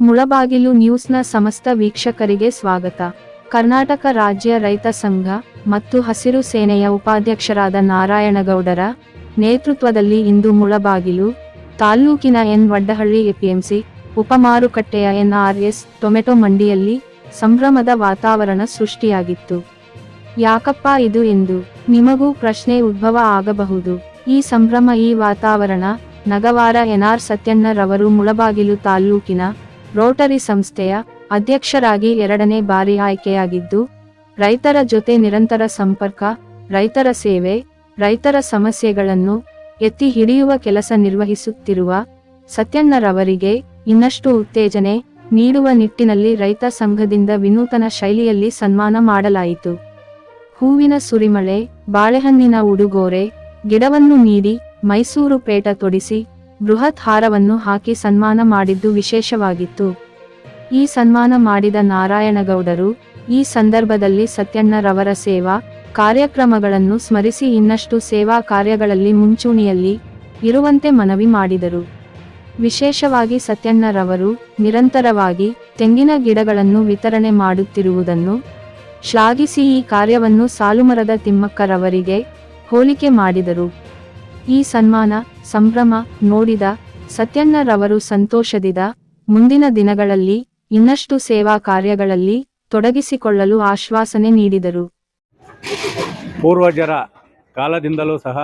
ಮುಳಬಾಗಿಲು ನ್ಯೂಸ್ನ ಸಮಸ್ತ ವೀಕ್ಷಕರಿಗೆ ಸ್ವಾಗತ. ಕರ್ನಾಟಕ ರಾಜ್ಯ ರೈತ ಸಂಘ ಮತ್ತು ಹಸಿರು ಸೇನೆಯ ಉಪಾಧ್ಯಕ್ಷರಾದ ನಾರಾಯಣಗೌಡರ ನೇತೃತ್ವದಲ್ಲಿ ಇಂದು ಮುಳಬಾಗಿಲು, ತಾಲ್ಲೂಕಿನ ಎನ್ ವಡ್ಡಹಳ್ಳಿ ಎಪಿಎಂಸಿ, ಉಪಮಾರುಕಟ್ಟೆಯ ಎನ್ಆರ್ಎಸ್ ಟೊಮೆಟೊ ಮಂಡಿಯಲ್ಲಿ ಸಂಭ್ರಮದ ವಾತಾವರಣ ಸೃಷ್ಟಿಯಾಗಿತ್ತು. ಯಾಕಪ್ಪ ಇದು ಎಂದು ನಿಮಗೂ ಪ್ರಶ್ನೆ ಉದ್ಭವ ಆಗಬಹುದು. ಈ ಸಂಭ್ರಮ ಈ ವಾತಾವರಣ ನಗವಾರ ಎನ್ಆರ್ ಸತ್ಯಣ್ಣರವರು ಮುಳಬಾಗಿಲು ತಾಲ್ಲೂಕಿನ ರೋಟರಿ ಸಂಸ್ಥೆಯ ಅಧ್ಯಕ್ಷರಾಗಿ ಎರಡನೇ ಬಾರಿ ಆಯ್ಕೆಯಾಗಿದ್ದು, ರೈತರ ಜೊತೆ ನಿರಂತರ ಸಂಪರ್ಕ, ರೈತರ ಸೇವೆ, ರೈತರ ಸಮಸ್ಯೆಗಳನ್ನು ಎತ್ತಿ ಹಿಡಿಯುವ ಕೆಲಸ ನಿರ್ವಹಿಸುತ್ತಿರುವ ಸತ್ಯಣ್ಣರವರಿಗೆ ಇನ್ನಷ್ಟು ಉತ್ತೇಜನೆ ನೀಡುವ ನಿಟ್ಟಿನಲ್ಲಿ ರೈತ ಸಂಘದಿಂದ ವಿನೂತನ ಶೈಲಿಯಲ್ಲಿ ಸನ್ಮಾನ ಮಾಡಲಾಯಿತು. ಹೂವಿನ ಸುರಿಮಳೆ, ಬಾಳೆಹಣ್ಣಿನ ಉಡುಗೊರೆ, ಗಿಡವನ್ನು ನೀಡಿ ಮೈಸೂರು ಪೇಟ ತೊಡಿಸಿ ಬೃಹತ್ ಹಾರವನ್ನು ಹಾಕಿ ಸನ್ಮಾನ ಮಾಡಿದ್ದು ವಿಶೇಷವಾಗಿತ್ತು. ಈ ಸನ್ಮಾನ ಮಾಡಿದ ನಾರಾಯಣಗೌಡರು, ಈ ಸಂದರ್ಭದಲ್ಲಿ ಸತ್ಯಣ್ಣರವರ ಸೇವಾ, ಕಾರ್ಯಕ್ರಮಗಳನ್ನು ಸ್ಮರಿಸಿ ಇನ್ನಷ್ಟು ಸೇವಾ ಕಾರ್ಯಗಳಲ್ಲಿ ಮುಂಚೂಣಿಯಲ್ಲಿ ಇರುವಂತೆ ಮನವಿ ಮಾಡಿದರು. ವಿಶೇಷವಾಗಿ ಸತ್ಯಣ್ಣರವರು ನಿರಂತರವಾಗಿ ತೆಂಗಿನ ಗಿಡಗಳನ್ನು ವಿತರಣೆ ಮಾಡುತ್ತಿರುವುದನ್ನು ಶ್ಲಾಘಿಸಿ ಈ ಕಾರ್ಯವನ್ನು ಸಾಲುಮರದ ತಿಮ್ಮಕ್ಕರವರಿಗೆ ಹೋಲಿಕೆ ಮಾಡಿದರು. ಈ ಸನ್ಮಾನ ಸಂಭ್ರಮ ನೋಡಿದ ಸತ್ಯಣ್ಣರವರು ಸಂತೋಷದಿದ ಮುಂದಿನ ದಿನಗಳಲ್ಲಿ ಇನ್ನಷ್ಟು ಸೇವಾ ಕಾರ್ಯಗಳಲ್ಲಿ ತೊಡಗಿಸಿಕೊಳ್ಳಲು ಆಶ್ವಾಸನೆ ನೀಡಿದರು. ಪೂರ್ವಜರ ಕಾಲದಿಂದಲೂ ಸಹ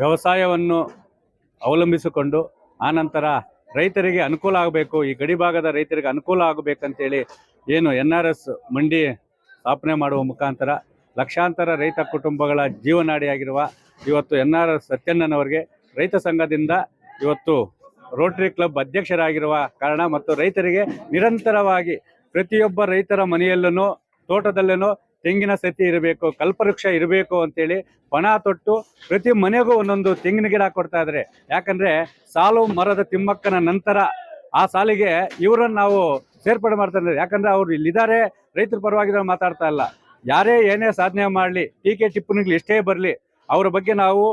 ವ್ಯವಸಾಯವನ್ನು ಅವಲಂಬಿಸಿಕೊಂಡು ಆನಂತರ ರೈತರಿಗೆ ಅನುಕೂಲ ಆಗಬೇಕು, ಈ ಗಡಿ ಭಾಗದ ರೈತರಿಗೆ ಅನುಕೂಲ ಆಗಬೇಕಂತೇಳಿ ಏನು ಎನ್ ಆರ್ ಎಸ್ ಮಂಡಿ ಸ್ಥಾಪನೆ ಮಾಡುವ ಮುಖಾಂತರ ಲಕ್ಷಾಂತರ ರೈತ ಕುಟುಂಬಗಳ ಜೀವನಾಡಿಯಾಗಿರುವ ಇವತ್ತು ಎನ್ ಆರ್ ಎಸ್ ಸತ್ಯಣ್ಣನವರಿಗೆ ರೈತ ಸಂಘದಿಂದ ಇವತ್ತು ರೋಟರಿ ಕ್ಲಬ್ ಅಧ್ಯಕ್ಷರಾಗಿರುವ ಕಾರಣ ಮತ್ತು ರೈತರಿಗೆ ನಿರಂತರವಾಗಿ ಪ್ರತಿಯೊಬ್ಬ ರೈತರ ಮನೆಯಲ್ಲೂ, ತೋಟದಲ್ಲೂ ತೆಂಗಿನ ಸತಿ ಇರಬೇಕು, ಕಲ್ಪವೃಕ್ಷ ಇರಬೇಕು ಅಂತೇಳಿ ಪಣ ತೊಟ್ಟು ಪ್ರತಿ ಮನೆಗೂ ಒಂದೊಂದು ತೆಂಗಿನ ಗಿಡ ಕೊಡ್ತಾ ಇದ್ದಾರೆ ಯಾಕಂದ್ರೆ ಸಾಲು ಮರದ ತಿಮ್ಮಕ್ಕನ ನಂತರ ಆ ಸಾಲಿಗೆ ಇವರನ್ನು ನಾವು ಸೇರ್ಪಡೆ ಮಾಡ್ತಾ ಇದ್ದಾರೆ ಯಾಕಂದ್ರೆ ಅವ್ರು ಇಲ್ಲಿದ್ದಾರೆ, ರೈತರ ಪರವಾಗಿ ಮಾತಾಡ್ತಾ ಇಲ್ಲ. ಯಾರೇ ಏನೇ ಸಾಧನೆ ಮಾಡಲಿ, ಟೀಕೆ ಟಿಪ್ಪಣಿಗಳು ಎಷ್ಟೇ ಬರಲಿ, ಅವರ ಬಗ್ಗೆ ನಾವು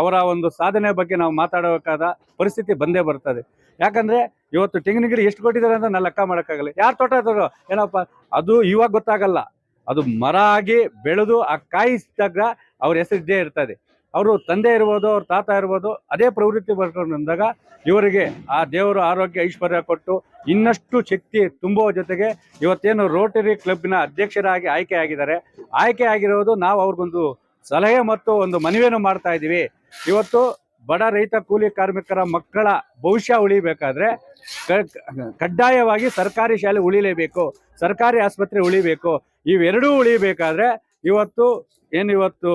ಅವರ ಒಂದು ಸಾಧನೆ ಬಗ್ಗೆ ನಾವು ಮಾತಾಡಬೇಕಾದ ಪರಿಸ್ಥಿತಿ ಬಂದೇ ಬರ್ತದೆ. ಯಾಕಂದ್ರೆ ಇವತ್ತು ತೆಂಗಿನ ಗಿಡ ಎಷ್ಟು ಕೊಟ್ಟಿದ್ದಾರೆ ಅಂತ ನಾನು ಲೆಕ್ಕ ಮಾಡೋಕ್ಕಾಗಲ್ಲ. ಯಾರು ತೋಟ ಇದ್ದಾರೋ? ಏನಪ್ಪ? ಅದು ಇವಾಗ ಗೊತ್ತಾಗಲ್ಲ. ಅದು ಮರ ಆಗಿ ಬೆಳೆದು ಆ ಕಾಯಿಸಿದಾಗ ಅವ್ರ ಹೆಸರು ಇದ್ದೇ ಇರ್ತದೆ. ಅವರು ತಂದೆ ಇರ್ಬೋದು, ಅವ್ರ ತಾತ ಇರ್ಬೋದು, ಅದೇ ಪ್ರವೃತ್ತಿ ಬರ್ಕೊಂಡಾಗ ಇವರಿಗೆ ಆ ದೇವರು ಆರೋಗ್ಯ ಐಶ್ವರ್ಯ ಕೊಟ್ಟು ಇನ್ನಷ್ಟು ಶಕ್ತಿ ತುಂಬುವ ಜೊತೆಗೆ ಇವತ್ತೇನು ರೋಟರಿ ಕ್ಲಬ್ನ ಅಧ್ಯಕ್ಷರಾಗಿ ಆಯ್ಕೆ ಆಗಿದ್ದಾರೆ ಆಯ್ಕೆ ಆಗಿರೋದು ನಾವು ಅವ್ರಿಗೊಂದು ಸಲಹೆ ಮತ್ತು ಒಂದು ಮನವಿಯನ್ನು ಮಾಡ್ತಾ ಇದ್ದೀವಿ. ಇವತ್ತು ಬಡ ರೈತ ಕೂಲಿ ಕಾರ್ಮಿಕರ ಮಕ್ಕಳ ಭವಿಷ್ಯ ಉಳಿಬೇಕಾದ್ರೆ ಕಡ್ಡಾಯವಾಗಿ ಸರ್ಕಾರಿ ಶಾಲೆ ಉಳಿಲೇಬೇಕು, ಸರ್ಕಾರಿ ಆಸ್ಪತ್ರೆ ಉಳಿಬೇಕು, ಇವೆರಡೂ ಉಳಿಬೇಕಾದ್ರೆ ಇವತ್ತು ಏನು ಇವತ್ತು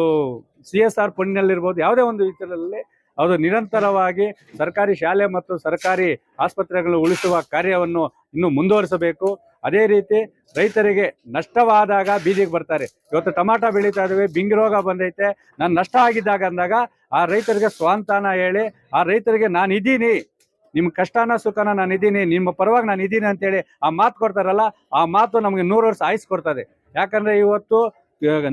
ಸಿ ಎಸ್ ಆರ್ ಫಂಡ್ನಲ್ಲಿರ್ಬೋದು ಯಾವುದೇ ಒಂದು ವಿಚಾರದಲ್ಲಿ ಅದು ನಿರಂತರವಾಗಿ ಸರ್ಕಾರಿ ಶಾಲೆ ಮತ್ತು ಸರ್ಕಾರಿ ಆಸ್ಪತ್ರೆಗಳನ್ನು ಉಳಿಸುವ ಕಾರ್ಯವನ್ನು ಇನ್ನು ಮುಂದುವರಿಸಬೇಕು. ಅದೇ ರೀತಿ ರೈತರಿಗೆ ನಷ್ಟವಾದಾಗ ಬೀದಿಗೆ ಬರ್ತಾರೆ. ಇವತ್ತು ಟೊಮಾಟೊ ಬೆಳೀತಾ ಇದ್ದೇವೆ, ಬಿಂಗಿ ರೋಗ ಬಂದೈತೆ, ನಾನು ನಷ್ಟ ಆಗಿದ್ದಾಗ ಅಂದಾಗ ಆ ರೈತರಿಗೆ ಸ್ವಾಂತಾನ ಹೇಳಿ, ಆ ರೈತರಿಗೆ ನಾನು ಇದ್ದೀನಿ. ನಿಮ್ಮ ಕಷ್ಟನ ಸುಖನ ನಾನು ಇದ್ದೀನಿ, ನಿಮ್ಮ ಪರವಾಗಿ ನಾನು ಇದ್ದೀನಿ ಅಂತೇಳಿ ಆ ಮಾತು ಕೊಡ್ತಾರಲ್ಲ, ಆ ಮಾತು ನಮಗೆ ನೂರು ವರ್ಷ ಆಯಿಸ್ಕೊಡ್ತದೆ ಕೊಡ್ತದೆ. ಯಾಕಂದ್ರೆ ಇವತ್ತು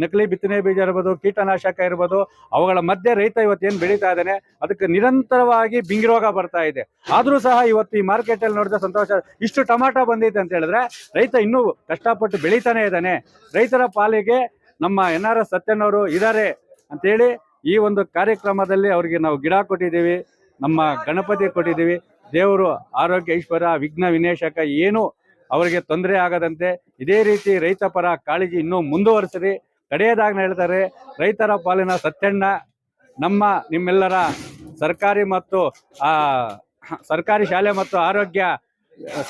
ನಕಲಿ ಬಿತ್ತನೆ ಬೀಜ ಇರ್ಬೋದು, ಕೀಟನಾಶಕ ಇರ್ಬೋದು, ಅವುಗಳ ಮಧ್ಯೆ ರೈತ ಇವತ್ತು ಏನು ಬೆಳೀತಾ ಇದ್ದಾನೆ, ಅದಕ್ಕೆ ನಿರಂತರವಾಗಿ ಬಿಂಗಿರೋಗ ಬರ್ತಾ ಇದೆ. ಆದರೂ ಸಹ ಇವತ್ತು ಈ ಮಾರ್ಕೆಟಲ್ಲಿ ನೋಡಿದ್ರೆ ಸಂತೋಷ, ಇಷ್ಟು ಟೊಮಾಟೊ ಬಂದೈತೆ ಅಂತ ಹೇಳಿದ್ರೆ ರೈತ ಇನ್ನೂ ಕಷ್ಟಪಟ್ಟು ಬೆಳೀತಾನೆ ಇದ್ದಾನೆ. ರೈತರ ಪಾಲಿಗೆ ನಮ್ಮ ಎನ್ ಆರ್ ಎಸ್ ಸತ್ಯನವರು ಇದ್ದಾರೆ ಅಂತೇಳಿ ಈ ಒಂದು ಕಾರ್ಯಕ್ರಮದಲ್ಲಿ ಅವರಿಗೆ ನಾವು ಗಿಡ ಕೊಟ್ಟಿದ್ದೀವಿ, ನಮ್ಮ ಗಣಪತಿ ಕೊಟ್ಟಿದ್ದೀವಿ. ದೇವರು ಆರೋಗ್ಯ ಐಶ್ವರ್ಯ, ವಿಘ್ನ ವಿನೇಶಕ ಏನು ಅವರಿಗೆ ತೊಂದರೆ ಆಗದಂತೆ ಇದೇ ರೀತಿ ರೈತ ಪರ ಕಾಳಜಿ ಇನ್ನೂ ಮುಂದುವರಿಸಿರಿ. ಕಡೆಯದಾಗಿ ಹೇಳ್ತಾರೆ, ರೈತರ ಪಾಲಿನ ಸತ್ಯಣ್ಣ, ನಮ್ಮ ನಿಮ್ಮೆಲ್ಲರ ಸರ್ಕಾರಿ ಮತ್ತು ಸರ್ಕಾರಿ ಶಾಲೆ ಮತ್ತು ಆರೋಗ್ಯ,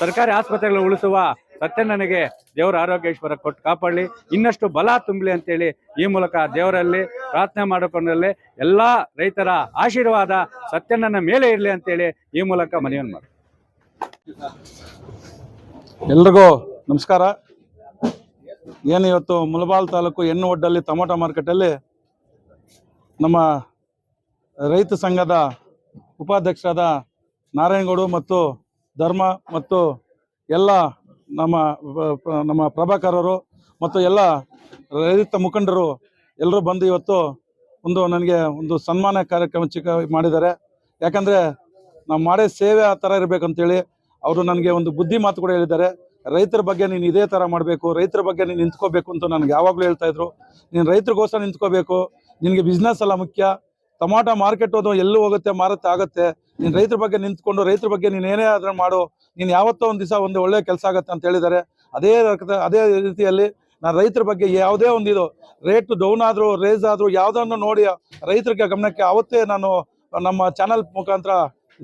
ಸರ್ಕಾರಿ ಆಸ್ಪತ್ರೆಗಳು ಉಳಿಸುವ ಸತ್ಯಣ್ಣನಿಗೆ ದೇವರ ಆರೋಗ್ಯೇಶ್ವರ ಕೊಟ್ಟು ಕಾಪಾಡಲಿ. ಇನ್ನಷ್ಟು ಬಲ ತುಂಬಲಿ ಅಂತೇಳಿ ಈ ಮೂಲಕ ದೇವರಲ್ಲಿ ಪ್ರಾರ್ಥನೆ ಮಾಡಿಕೊಂಡಲ್ಲಿ ಎಲ್ಲ ರೈತರ ಆಶೀರ್ವಾದ ಸತ್ಯಣ್ಣನ ಮೇಲೆ ಇರಲಿ ಅಂತೇಳಿ ಈ ಮೂಲಕ ಮನವಿಯನ್ನು ಮಾಡಿ ಎಲ್ರಿಗೂ ನಮಸ್ಕಾರ. ಏನು ಇವತ್ತು ಮುಲಬಾಲ್ ತಾಲೂಕು ಹೆಣ್ಣು ಒಡ್ಡಲ್ಲಿ ಟೊಮೊಟೊ ಮಾರ್ಕೆಟಲ್ಲಿ ನಮ್ಮ ರೈತ ಸಂಘದ ಉಪಾಧ್ಯಕ್ಷರಾದ ನಾರಾಯಣಗೌಡು ಮತ್ತು ಧರ್ಮ ಮತ್ತು ಎಲ್ಲ ನಮ್ಮ ನಮ್ಮ ಪ್ರಭಾಕರರು ಮತ್ತು ಎಲ್ಲ ರೈತ ಮುಖಂಡರು ಎಲ್ಲರೂ ಬಂದು ಇವತ್ತು ಒಂದು ನನಗೆ ಒಂದು ಸನ್ಮಾನ ಕಾರ್ಯಕ್ರಮ ಚಿಕ್ಕ ಮಾಡಿದ್ದಾರೆ. ಯಾಕಂದರೆ ನಾವು ಮಾಡೇ ಸೇವೆ ಆ ಥರ ಇರಬೇಕಂತೇಳಿ ಅವರು ನನಗೆ ಒಂದು ಬುದ್ಧಿ ಮಾತು ಕೂಡ ಹೇಳಿದ್ದಾರೆ. ರೈತರ ಬಗ್ಗೆ ನೀನು ಇದೇ ಥರ ಮಾಡಬೇಕು, ರೈತರ ಬಗ್ಗೆ ನೀನು ನಿಂತ್ಕೋಬೇಕು ಅಂತ ನನಗೆ ಯಾವಾಗಲೂ ಹೇಳ್ತಾ ಇದ್ರು. ನೀನು ರೈತರಿಗೋಸ್ಕರ ನಿಂತ್ಕೋಬೇಕು, ನಿನಗೆ ಬಿಸ್ನೆಸ್ ಎಲ್ಲ ಮುಖ್ಯ, ಟೊಮಾಟೊ ಮಾರ್ಕೆಟ್ ಅದು ಎಲ್ಲೂ ಹೋಗುತ್ತೆ, ಮಾರುತ್ತೆ, ಆಗುತ್ತೆ. ನೀನು ರೈತರ ಬಗ್ಗೆ ನಿಂತ್ಕೊಂಡು, ರೈತರ ಬಗ್ಗೆ ನೀನು ಏನೇ ಆದರೂ ಮಾಡು ನೀನು ಯಾವತ್ತೋ ಒಂದು ದಿವಸ ಒಂದು ಒಳ್ಳೆ ಕೆಲಸ ಆಗುತ್ತೆ ಅಂತ ಹೇಳಿದ್ದಾರೆ ಅದೇ ಅದೇ ರೀತಿಯಲ್ಲಿ ನಾನು ರೈತರ ಬಗ್ಗೆ ಯಾವುದೇ ಒಂದು ಇದು ರೇಟ್ ಡೌನ್ ಆದರೂ ರೇಸ್ ಆದರೂ ಯಾವುದನ್ನು ನೋಡಿ ರೈತರ ಗಮನಕ್ಕೆ ಅವತ್ತೇ ನಾನು ನಮ್ಮ ಚಾನಲ್ ಮುಖಾಂತರ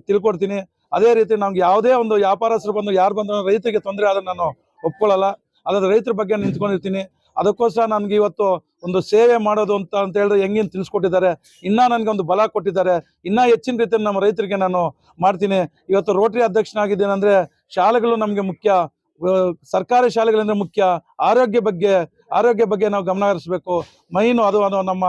ತಿಳ್ಕೊಡ್ತೀನಿ. ಅದೇ ರೀತಿ ನಮ್ಗೆ ಯಾವುದೇ ಒಂದು ವ್ಯಾಪಾರಸ್ಥರು ಬಂದು ಯಾರು ಬಂದ್ರು ರೈತರಿಗೆ ತೊಂದರೆ ಆದ್ರೆ ನಾನು ಒಪ್ಕೊಳ್ಳಲ್ಲ. ಅದಾದ್ರೆ ರೈತರ ಬಗ್ಗೆ ನಿಂತ್ಕೊಂಡಿರ್ತೀನಿ. ಅದಕ್ಕೋಸ್ಕರ ನನಗೆ ಇವತ್ತು ಒಂದು ಸೇವೆ ಮಾಡೋದು ಅಂತ ಅಂತ ಹೇಳಿದ್ರೆ ಹೆಂಗಿನ್ ತಿಳಿಸ್ಕೊಟ್ಟಿದ್ದಾರೆ. ಇನ್ನ ನನಗೆ ಒಂದು ಬಲ ಕೊಟ್ಟಿದ್ದಾರೆ. ಇನ್ನ ಹೆಚ್ಚಿನ ರೀತಿಯಲ್ಲಿ ನಮ್ಮ ರೈತರಿಗೆ ನಾನು ಮಾಡ್ತೀನಿ. ಇವತ್ತು ರೋಟರಿ ಅಧ್ಯಕ್ಷನಾಗಿದ್ದೇನೆ ಅಂದ್ರೆ ಶಾಲೆಗಳು ನಮಗೆ ಮುಖ್ಯ. ಸರ್ಕಾರಿ ಶಾಲೆಗಳಂದ್ರೆ ಮುಖ್ಯ. ಆರೋಗ್ಯ ಬಗ್ಗೆ ಆರೋಗ್ಯ ಬಗ್ಗೆ ನಾವು ಗಮನ ಹರಿಸ್ಬೇಕು. ಮೈನು ಅದು ಅದು ನಮ್ಮ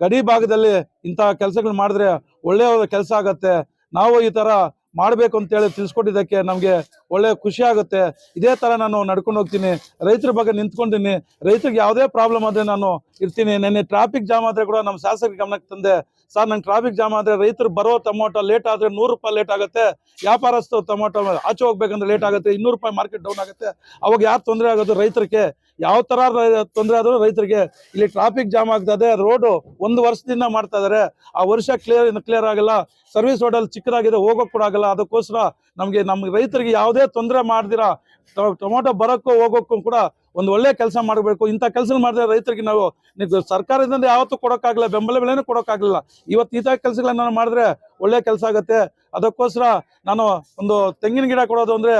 ಗಡಿ ಭಾಗದಲ್ಲಿ ಇಂತಹ ಕೆಲಸಗಳು ಮಾಡಿದ್ರೆ ಒಳ್ಳೆಯ ಕೆಲಸ ಆಗತ್ತೆ. ನಾವು ಈ ತರ ಮಾಡ್ಬೇಕು ಅಂತೇಳಿ ತಿಳಿಸ್ಕೊಟ್ಟಿದ್ದಕ್ಕೆ ನಮಗೆ ಒಳ್ಳೆ ಖುಷಿ ಆಗುತ್ತೆ. ಇದೇ ತರ ನಾನು ನಡ್ಕೊಂಡು ಹೋಗ್ತೀನಿ. ರೈತರ ಬಗ್ಗೆ ನಿಂತ್ಕೊಂಡಿನಿ ರೈತರಿಗೆ ಯಾವುದೇ ಪ್ರಾಬ್ಲಮ್ ಆದರೆ ನಾನು ಇರ್ತೀನಿ. ನೆನ್ನೆ ಟ್ರಾಫಿಕ್ ಜಾಮ್ ಆದರೆ ಕೂಡ ನಮ್ಮ ಶಾಸಕರ ಗಮನಕ್ಕೆ ತಂದೆ ಸರ್, ನಂಗೆ ಟ್ರಾಫಿಕ್ ಜಾಮ್ ಆದ್ರೆ ರೈತರು ಬರೋ ಟೊಮೊಟೊ ಲೇಟ್ ಆದ್ರೆ ನೂರು ರೂಪಾಯಿ ಲೇಟ್ ಆಗುತ್ತೆ. ವ್ಯಾಪಾರಸ್ಥ ಟೊಮೊಟೊ ಆಚೆ ಹೋಗ್ಬೇಕಂದ್ರೆ ಲೇಟ್ ಆಗುತ್ತೆ, ಇನ್ನೂರು ರೂಪಾಯಿ ಮಾರ್ಕೆಟ್ ಡೌನ್ ಆಗುತ್ತೆ. ಅವಾಗ ಯಾರು ತೊಂದರೆ ಆಗೋದು ರೈತರಿಗೆ? ಯಾವ ಥರ ತೊಂದರೆ ಆದ್ರೂ ರೈತರಿಗೆ. ಇಲ್ಲಿ ಟ್ರಾಫಿಕ್ ಜಾಮ್ ಆಗ್ತದೆ ರೋಡು ಒಂದು ವರ್ಷದಿಂದ ಮಾಡ್ತಾ ಇದಾರೆ. ಆ ವರ್ಷ ಕ್ಲಿಯರ್ ಕ್ಲಿಯರ್ ಆಗಲ್ಲ. ಸರ್ವಿಸ್ ರೋಡ್ ಅಲ್ಲಿ ಚಿಕ್ಕದಾಗಿದೆ, ಹೋಗೋಕ್ ಕೂಡ ಆಗಲ್ಲ. ಅದಕ್ಕೋಸ್ಕರ ನಮ್ಗೆ ನಮ್ಮ ರೈತರಿಗೆ ಯಾವುದೇ ತೊಂದರೆ ಮಾಡ್ದಿರಾ ಟೊಮೊಟೊ ಬರೋಕ್ಕೂ ಹೋಗೋಕ್ಕೂ ಕೂಡ ಒಂದು ಒಳ್ಳೆ ಕೆಲಸ ಮಾಡಬೇಕು. ಇಂಥ ಕೆಲಸ ಮಾಡಿದ್ರೆ ರೈತರಿಗೆ ನಾವು ಸರ್ಕಾರದಿಂದ ಯಾವತ್ತೂ ಕೊಡೋಕ್ಕಾಗಲ್ಲ ಬೆಂಬಲ ಬೆಲೆನೂ ಕೊಡೋಕ್ಕಾಗಲಿಲ್ಲ. ಇವತ್ತು ಈ ಕೆಲಸಗಳನ್ನ ನಾನು ಮಾಡಿದ್ರೆ ಒಳ್ಳೆ ಕೆಲಸ ಆಗುತ್ತೆ. ಅದಕ್ಕೋಸ್ಕರ ನಾನು ಒಂದು ತೆಂಗಿನ ಗಿಡ ಕೊಡೋದು ಅಂದರೆ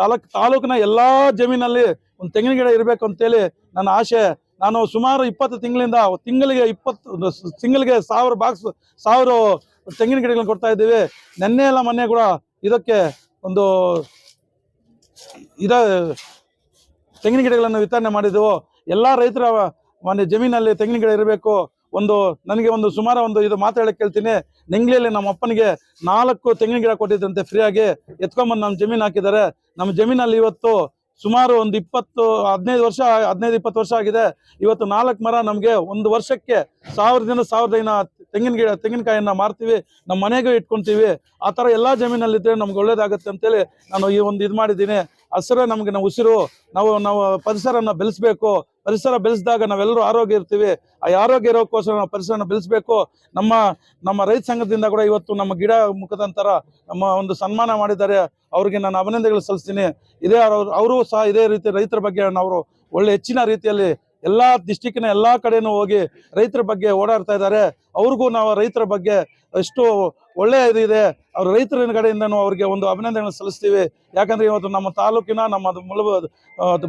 ತಾಲೂಕ್, ತಾಲೂಕಿನ ಎಲ್ಲ ಜಮೀನಲ್ಲಿ ಒಂದು ತೆಂಗಿನ ಗಿಡ ಇರಬೇಕು ಅಂತೇಳಿ ನನ್ನ ಆಸೆ. ನಾನು ಸುಮಾರು ಇಪ್ಪತ್ತು ತಿಂಗಳಿಂದ ತಿಂಗಳಿಗೆ ಇಪ್ಪತ್ತು, ತಿಂಗಳಿಗೆ ಸಾವಿರ ಬಾಕ್ಸ್ ಸಾವಿರ ತೆಂಗಿನ ಗಿಡಗಳನ್ನ ಕೊಡ್ತಾ ಇದ್ದೀವಿ. ನೆನ್ನೆ ಎಲ್ಲ ಮೊನ್ನೆ ಕೂಡ ಇದಕ್ಕೆ ಒಂದು ಇದ ತೆಂಗಿನ ಗಿಡಗಳನ್ನು ವಿತರಣೆ ಮಾಡಿದೆವು. ಎಲ್ಲ ರೈತರ ಮನೆ ಜಮೀನಲ್ಲಿ ತೆಂಗಿನ ಗಿಡ ಇರಬೇಕು. ಒಂದು, ನನಗೆ ಒಂದು ಸುಮಾರು ಒಂದು ಇದು ಮಾತಾಡಕ್ಕೆ ಕೇಳ್ತೀನಿ. ನೆಂಗ್ಲಿಯಲ್ಲಿ ನಮ್ಮ ಅಪ್ಪನಿಗೆ ನಾಲ್ಕು ತೆಂಗಿನ ಗಿಡ ಕೊಟ್ಟಿದ್ದಂತೆ ಫ್ರೀಯಾಗಿ. ಎತ್ಕೊಂಬಂದು ನಮ್ಮ ಜಮೀನು ಹಾಕಿದ್ದಾರೆ. ನಮ್ಮ ಜಮೀನಲ್ಲಿ ಇವತ್ತು ಸುಮಾರು ಒಂದು ಇಪ್ಪತ್ತು, ಹದಿನೈದು ವರ್ಷ, ಹದಿನೈದು, ಇಪ್ಪತ್ತು ವರ್ಷ ಆಗಿದೆ. ಇವತ್ತು ನಾಲ್ಕು ಮರ ನಮಗೆ ಒಂದು ವರ್ಷಕ್ಕೆ ಸಾವಿರದಿಂದ ಸಾವಿರದ ಐನ ತೆಂಗಿನ ಗಿಡ, ತೆಂಗಿನಕಾಯಿಯನ್ನ ಮಾರ್ತೀವಿ. ನಮ್ಮ ಮನೆಗೂ ಇಟ್ಕೊಂತೀವಿ. ಆ ಥರ ಎಲ್ಲ ಜಮೀನಲ್ಲಿದ್ದರೆ ನಮ್ಗೆ ಒಳ್ಳೇದಾಗುತ್ತೆ ಅಂತೇಳಿ ನಾನು ಈ ಒಂದು ಇದು ಮಾಡಿದ್ದೀನಿ. ಹಸಿರೇ ನಮಗೆ ನಾವು ಉಸಿರು, ನಾವು ನಾವು ಪರಿಸರನ ಬೆಳೆಸ್ಬೇಕು. ಪರಿಸರ ಬೆಳೆಸಿದಾಗ ನಾವೆಲ್ಲರೂ ಆರೋಗ್ಯ ಇರ್ತೀವಿ. ಆ ಆರೋಗ್ಯ ಇರೋಕ್ಕೋಸ್ಕರ ನಾವು ಪರಿಸರನ ಬೆಳೆಸ್ಬೇಕು. ನಮ್ಮ ನಮ್ಮ ರೈತ ಸಂಘದಿಂದ ಕೂಡ ಇವತ್ತು ನಮ್ಮ ಗಿಡ ಮುಖಾಂತರ ನಮ್ಮ ಒಂದು ಸನ್ಮಾನ ಮಾಡಿದ್ದಾರೆ. ಅವ್ರಿಗೆ ನಾನು ಅಭಿನಂದನೆಗಳು ಸಲ್ಲಿಸ್ತೀನಿ. ಇದೇ ಅವರು ಅವರು ಸಹ ಇದೇ ರೀತಿ ರೈತರ ಬಗ್ಗೆ ನಾವು ಒಳ್ಳೆ ಹೆಚ್ಚಿನ ರೀತಿಯಲ್ಲಿ ಎಲ್ಲಾ ಡಿಸ್ಟಿಕ್ನ ಎಲ್ಲಾ ಕಡೆನೂ ಹೋಗಿ ರೈತರ ಬಗ್ಗೆ ಓಡಾಡ್ತಾ ಇದ್ದಾರೆ. ಅವ್ರಿಗೂ ನಾವು ರೈತರ ಬಗ್ಗೆ ಎಷ್ಟು ಒಳ್ಳೆ ಇದಿದೆ ಇದೆ. ಅವ್ರ ರೈತರ ಕಡೆಯಿಂದನೂ ಅವ್ರಿಗೆ ಒಂದು ಅಭಿನಂದನೆ ಸಲ್ಲಿಸ್ತೀವಿ. ಯಾಕಂದ್ರೆ ಇವತ್ತು ನಮ್ಮ ತಾಲೂಕಿನ ನಮ್ಮ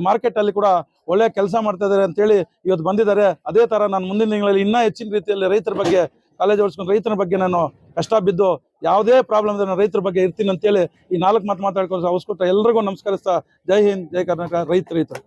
ಮಾರ್ಕೆಟ್ ಅಲ್ಲಿ ಕೂಡ ಒಳ್ಳೆ ಕೆಲಸ ಮಾಡ್ತಾ ಇದ್ದಾರೆ ಅಂತೇಳಿ ಇವತ್ತು ಬಂದಿದ್ದಾರೆ. ಅದೇ ತರ ನಾನು ಮುಂದಿನ ತಿಂಗಳಲ್ಲಿ ಇನ್ನೂ ಹೆಚ್ಚಿನ ರೀತಿಯಲ್ಲಿ ರೈತರ ಬಗ್ಗೆ ಕಾಲೇಜ್ ಓಡಿಸ್ಕೊಂಡು ರೈತರ ಬಗ್ಗೆ ನಾನು ಕಷ್ಟ ಬಿದ್ದು ಯಾವುದೇ ಪ್ರಾಬ್ಲಮ್ ಇದೆ ನಾನು ರೈತರ ಬಗ್ಗೆ ಇರ್ತೀನಿ ಅಂತೇಳಿ ಈ ನಾಲ್ಕು ಮಾತು ಮಾತಾಡ್ಕೊಂಡು ಅವಸ್ಕೊಟ್ಟ ಎಲ್ರಿಗೂ ನಮಸ್ಕರಿಸ್ತಾ ಜೈ ಹಿಂದ್, ಜೈ ಕರ್ನಾಟಕ, ರೈತ, ರೈತರು.